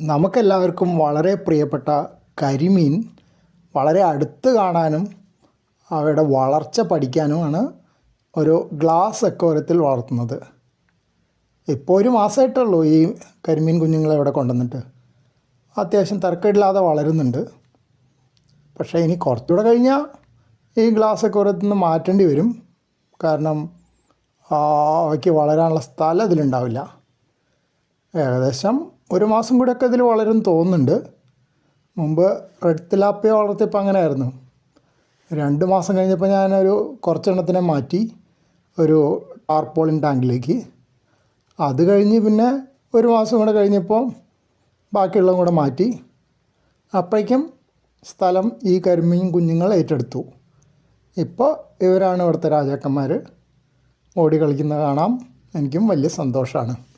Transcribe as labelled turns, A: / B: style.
A: നമുക്കെല്ലാവർക്കും വളരെ പ്രിയപ്പെട്ട കരിമീൻ വളരെ അടുത്ത് കാണാനും അവയുടെ വളർച്ച പഠിക്കാനുമാണ് ഒരു ഗ്ലാസ് അക്വേറിയത്തിൽ വളർത്തുന്നത്. ഇപ്പോൾ ഒരു മാസമായിട്ടുള്ളൂ ഈ കരിമീൻ കുഞ്ഞുങ്ങളെ ഇവിടെ കൊണ്ടുവന്നിട്ട്. അത്യാവശ്യം തർക്കമില്ലാതെ വളരുന്നുണ്ട്. പക്ഷേ ഇനി കുറച്ചുകൂടെ കഴിഞ്ഞാൽ ഈ ഗ്ലാസ് അക്വേറിയത്തിൽ നിന്ന് മാറ്റേണ്ടി വരും. കാരണം അവയ്ക്ക് വളരാനുള്ള സ്ഥലം ഇതിലുണ്ടാവില്ല ഏകദേശം ഒരു മാസം കൂടെ ഒക്കെ ഇതിൽ വളരും തോന്നുന്നുണ്ട്. മുമ്പ് റെഡ് തിലാപ്പിയ വളർത്തിയപ്പോൾ അങ്ങനെ ആയിരുന്നു രണ്ട് മാസം കഴിഞ്ഞപ്പോൾ ഞാനൊരു കുറച്ചെണ്ണത്തിനെ മാറ്റി ഒരു ടാർപോളിൻ ടാങ്കിലേക്ക് അത് കഴിഞ്ഞ് പിന്നെ ഒരു മാസം കൂടെ കഴിഞ്ഞപ്പോൾ ബാക്കിയുള്ളതും കൂടെ മാറ്റി. അപ്പോഴേക്കും സ്ഥലം ഈ കരിമീൻ കുഞ്ഞുങ്ങൾ ഏറ്റെടുത്തു. ഇപ്പോൾ ഇവരാണ് ഇവിടുത്തെ രാജാക്കന്മാർ ഓടി കളിക്കുന്നത് കാണാം. എനിക്കും വലിയ സന്തോഷമാണ്